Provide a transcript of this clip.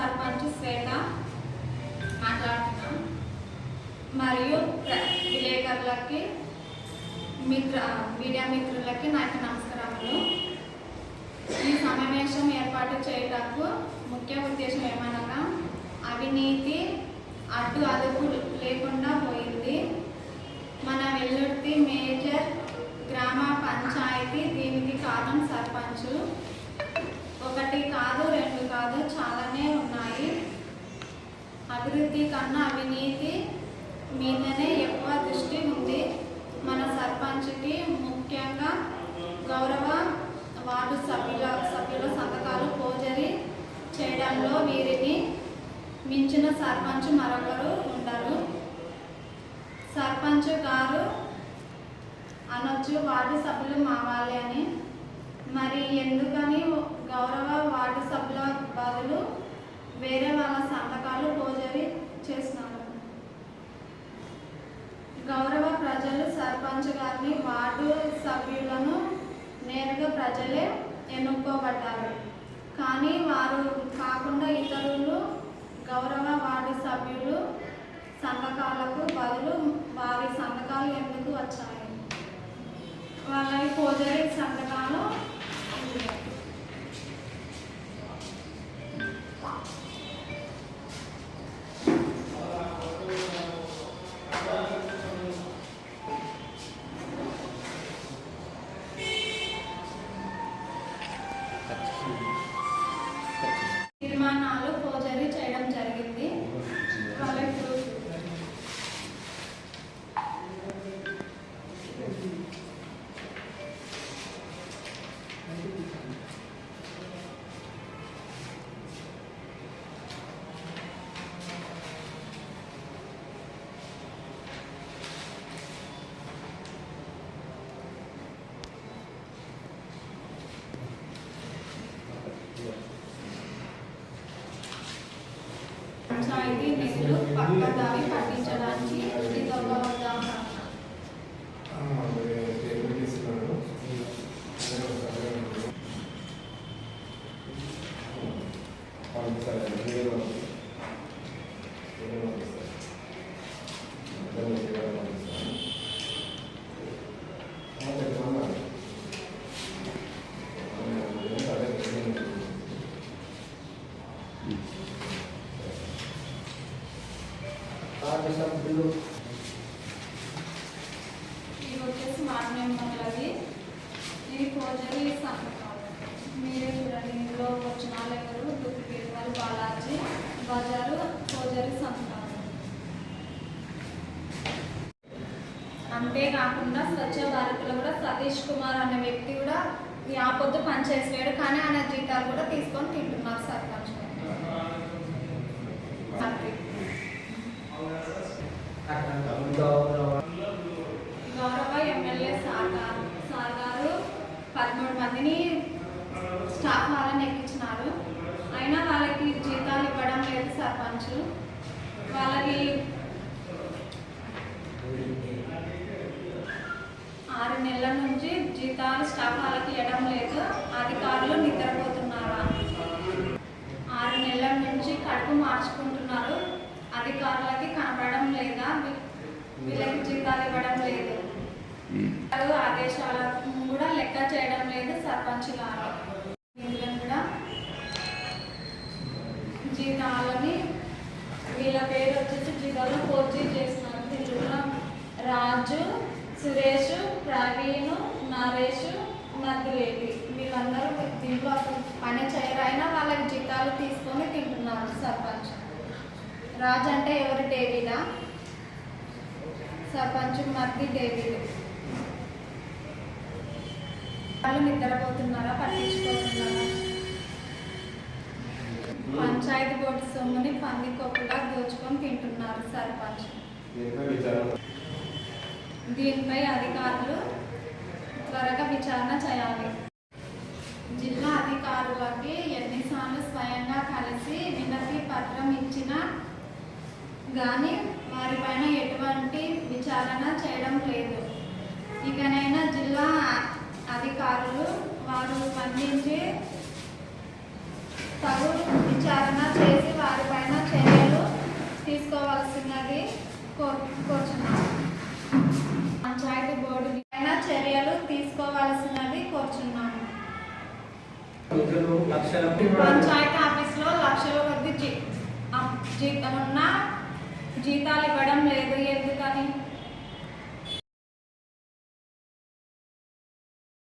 సర్పంచ్ శ్వేత మాట్లాడుతున్నాం. మరియు విలేకరులకి మిత్ర మీడియా మిత్రులకి నా యొక్క నమస్కారములు ఈ సమావేశం ఏర్పాటు చేయటకు ముఖ్య ఉద్దేశం ఏమనగా అవినీతి అడ్డు అదుపు లేకుండా అభివృద్ధి కన్నా అవినీతి మీదనే ఎక్కువ దృష్టి ఉంది. మన సర్పంచ్కి ముఖ్యంగా గౌరవ వార్డు సభ్యుల సభ్యుల సంతకాలు పోజరి చేయడంలో వీరిని మించిన సర్పంచ్ మరొకరు ఉండరు. సర్పంచ్ గారు అనొచ్చు వార్డు సభ్యులు మావాలి అని. మరి ఎందుకని గౌరవ వార్డు సభ్యుల బదులు వేరే వాళ్ళ సంతకాలు పోజరీ చేస్తున్నారు గౌరవ ప్రజలు సర్పంచ్ గారిని వార్డు సభ్యులను నేరుగా ప్రజలే ఎన్నుకోబడ్డారు. కానీ వారు కాకుండా ఇతరులు గౌరవ వార్డు సభ్యులు సంతకాలకు బదులు వారి సంతకాలు ఎందుకు వచ్చాయి? వాళ్ళ పోజరీ సంతకాలు. That's huge. That's huge. Panchayat నిధులు పక్కదారి సభ్యులు ఇది వచ్చేసి వార్డు మెంబర్లది ఇది ఫోర్జరీ సంతకాలు మీరే చూడండి ఇందులో వచ్చిన వాళ్ళు ఎవరు డూప్లికేట్ వాళ్ళు బాలాజీ బజారు ఫోర్జరీ అంతేకాకుండా స్వచ్ఛ భారత్లో కూడా సతీష్ కుమార్ అనే వ్యక్తి కూడా ఈ ఆపొద్దు పనిచేసాడు కానీ ఆయన జీతాలు కూడా తీసుకొని తింటున్నారు సర్పంచ్ అంతే. గౌరవ ఎమ్మెల్యే సార్ గారు సార్ గారు పదమూడు మందిని స్టాఫ్ వాళ్ళని ఎక్కించినారు. అయినా వాళ్ళకి జీతాలు ఇవ్వడం లేదు సర్పంచ్. వాళ్ళకి ఆరు నెలల నుంచి జీతాలు స్టాఫ్ వాళ్ళకి ఇవ్వడం లేదు. అధికారులు నిద్రపోతున్నారా ఆరు నెలల నుంచి కడుపు మార్చుకుంటున్నారు అధికారులకి కనపడడం లేదా వీ- వీళ్ళకి జీతాలు ఇవ్వడం లేదు వారు ఆదేశాలను కూడా లెక్క చేయడం లేదు సర్పంచ్ గారు వీళ్ళని కూడా జీతాలని వీళ్ళ పేరు వచ్చేసి జీతాలు ఫోర్జీ చేస్తున్నారు. దీంట్లో రాజు సురేష్ ప్రవీణ్ నరేష్ నద్దులేటి వీళ్ళందరూ దీంట్లో అసలు పని చేయరైనా వాళ్ళకి జీతాలు తీసుకొని తింటున్నారు సర్పంచ్. రాజు అంటే ఎవరు? డేవిడా. సర్పంచ్ మద్ది డేవిడ్. వాళ్ళు నిద్రపోతున్నారా పట్టించుకోతున్నారా? పంచాయతీ బోర్డు సొమ్ముని పందికొక్కులా దోచుకొని తింటున్నారు సర్పంచ్. దీనిపై అధికారులు త్వరగా విచారణ చేయాలి. జిల్లా అధికారులకి ఎన్నిసార్లు స్వయంగా కలిసి వినతి పత్రం ఇచ్చినా కానీ వారిపైన ఎటువంటి విచారణ చేయడం లేదు. ఇకనైనా జిల్లా విచారణ చేసి వారిపైన చర్యలు తీసుకోవాల్సినది పంచాయతీ బోర్డు పైన చర్యలు తీసుకోవాల్సినది పంచాయతీ ఆఫీస్లో లక్షల కొద్ది జీ ఉన్న జీతాలు ఇవ్వడం లేదు ఎందుకని?